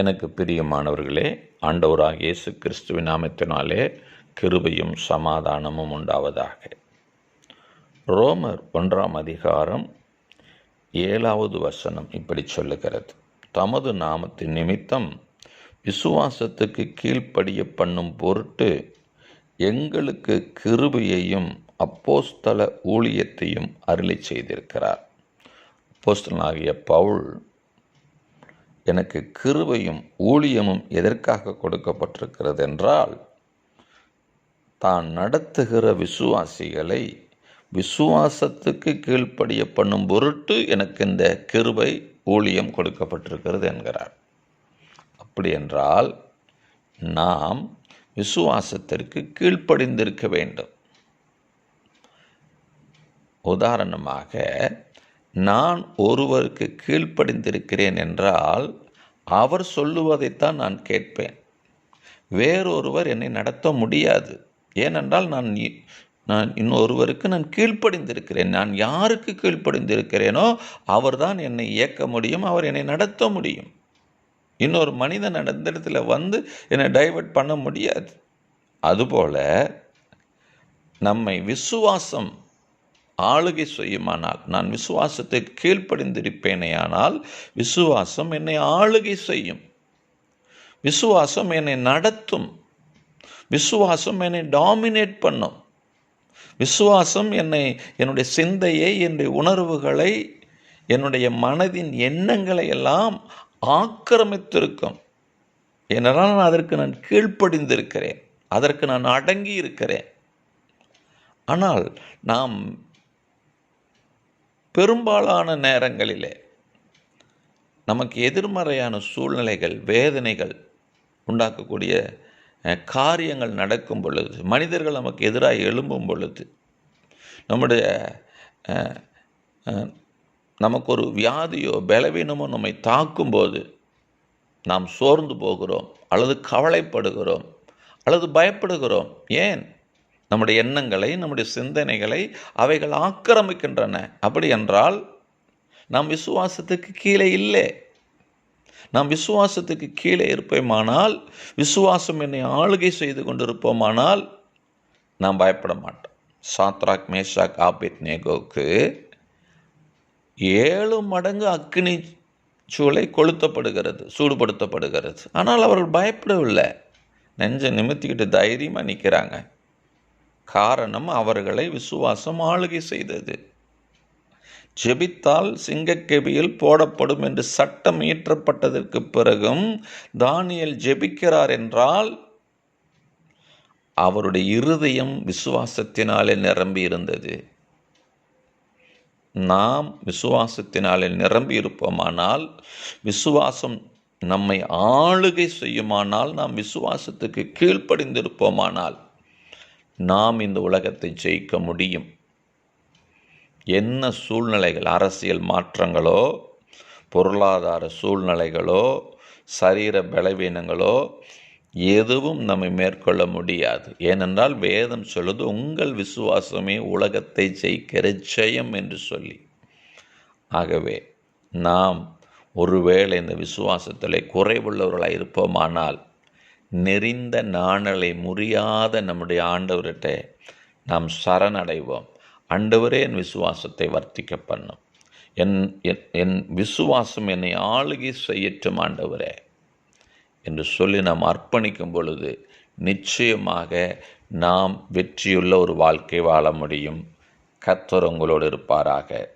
எனக்கு பிரியமானவர்களே ஆண்டவராக இயேசு கிறிஸ்துவின் நாமத்தினாலே கிருபையும் சமாதானமும் உண்டாவதாக. ரோமர் ஒன்றாம் அதிகாரம் ஏழாவது வசனம் இப்படி சொல்லுகிறது. தமது நாமத்தின் நிமித்தம் விசுவாசத்துக்கு கீழ்ப்படிய பண்ணும் பொருட்டு எங்களுக்கு கிருபையையும் அப்போஸ்தல ஊழியத்தையும் அருளி செய்திருக்கிறார். அப்போஸ்தலனாகிய பவுல் எனக்கு கிருவையும் ஊழியமும் எதற்காக கொடுக்கப்பட்டிருக்கிறது என்றால் தான் நடத்துகிற விசுவாசிகளை விசுவாசத்துக்கு கீழ்ப்படிய பண்ணும் பொருட்டு எனக்கு இந்த கிருபை ஊழியம் கொடுக்கப்பட்டிருக்கிறது என்கிறார். அப்படி என்றால் நாம் விசுவாசத்திற்கு கீழ்ப்படிந்திருக்க வேண்டும். உதாரணமாக நான் ஒருவருக்கு கீழ்ப்படிந்திருக்கிறேன் என்றால் அவர் சொல்லுவதைத்தான் நான் கேட்பேன். வேறொருவர் என்னை நடத்த முடியாது. ஏனென்றால் நான் நான் இன்னொருவருக்கு நான் கீழ்ப்படிந்திருக்கிறேன். நான் யாருக்கு கீழ்ப்படிந்திருக்கிறேனோ அவர்தான் என்னை இயக்க முடியும் அவர் என்னை நடத்த முடியும். இன்னொரு மனிதன் அந்த இடத்துல வந்து என்னை டைவர்ட் பண்ண முடியாது. அதுபோல நம்மை விசுவாசம் ஆளுகை செய்யுமானால் நான் விசுவாசத்தை கீழ்ப்படிந்திருப்பேனேயானால் விசுவாசம் என்னை ஆளுகை செய்யும். விசுவாசம் என்னை நடத்தும். விசுவாசம் என்னை டாமினேட் பண்ணும். விசுவாசம் என்னை என்னுடைய சிந்தையை என்னுடைய உணர்வுகளை என்னுடைய மனதின் எண்ணங்களை எல்லாம் ஆக்கிரமித்திருக்கும். ஏனென்றால் நான் அதற்கு நான் கீழ்ப்படிந்திருக்கிறேன். அதற்கு நான் அடங்கி இருக்கிறேன் ஆனால் நாம் பெரும்பாலான நேரங்களிலே நமக்கு எதிர்மறையான சூழ்நிலைகள் வேதனைகள் உண்டாக்கக்கூடிய காரியங்கள் நடக்கும் பொழுது மனிதர்கள் நமக்கு எதிராக எழும்பும் பொழுது நம்முடைய நமக்கு ஒரு வியாதியோ பலவீனமோ நம்மை தாக்கும்போது நாம் சோர்ந்து போகிறோம் அல்லது கவலைப்படுகிறோம் அல்லது பயப்படுகிறோம். ஏன்? நம்முடைய எண்ணங்களை நம்முடைய சிந்தனைகளை அவைகள் ஆக்கிரமிக்கின்றன. அப்படி என்றால் நாம் விசுவாசத்துக்கு கீழே இல்லை. நாம் விசுவாசத்துக்கு கீழே இருப்போமானால் விசுவாசம் என்னை ஆளுகை செய்து கொண்டிருப்போமானால் நாம் பயப்பட மாட்டோம். சாத்ராக் மேஷாக் ஆபித் நேகோக்கு ஏழு மடங்கு அக்னி சூளை கொளுத்தப்படுகிறது சூடுபடுத்தப்படுகிறது. ஆனால் அவர்கள் பயப்படவில்லை. நெஞ்சை நிமித்திக்கிட்டு தைரியமாக நிற்கிறாங்க காரணம் அவர்களை விசுவாசம் ஆளுகை செய்தது. ஜெபித்தால் சிங்கக்கெபியில் போடப்படும் என்று சட்டம் இயற்றப்பட்டதற்கு பிறகும் தானியல் ஜெபிக்கிறார் என்றால் அவருடைய இருதயம் விசுவாசத்தினாலே நிரம்பி இருந்தது நாம் விசுவாசத்தினாலே நிரம்பி இருப்போமானால் விசுவாசம் நம்மை ஆளுகை செய்யுமானால் நாம் விசுவாசத்துக்கு கீழ்ப்படிந்திருப்போமானால் நாம் இந்த உலகத்தை ஜெயிக்க முடியும். என்ன சூழ்நிலைகள்? அரசியல் மாற்றங்களோ பொருளாதார சூழ்நிலைகளோ சரீர பலவீனங்களோ எதுவும் நம்மை மேற்கொள்ள முடியாது. ஏனென்றால் வேதம் சொல்லுது உங்கள் விசுவாசமே உலகத்தை ஜெயிக்கிற ஜெயம் என்று சொல்லி. ஆகவே நாம் ஒருவேளை இந்த விசுவாசத்திலே குறைவுள்ளவர்களாக இருப்போமானால் நெறிந்த நாணலை முறியாத நம்முடைய ஆண்டவர்கிட்ட நாம் சரணடைவோம். ஆண்டவரே என் விசுவாசத்தை வர்த்திக்க பண்ணும். என் என்- என் விசுவாசம் என்னை ஆளுகை செய்யற்றும் ஆண்டவரே என்று சொல்லி நாம் அர்ப்பணிக்கும் பொழுது நிச்சயமாக நாம் வெற்றியுள்ள ஒரு வாழ்க்கை வாழ முடியும். கர்த்தர் உங்களோடு இருப்பாராக.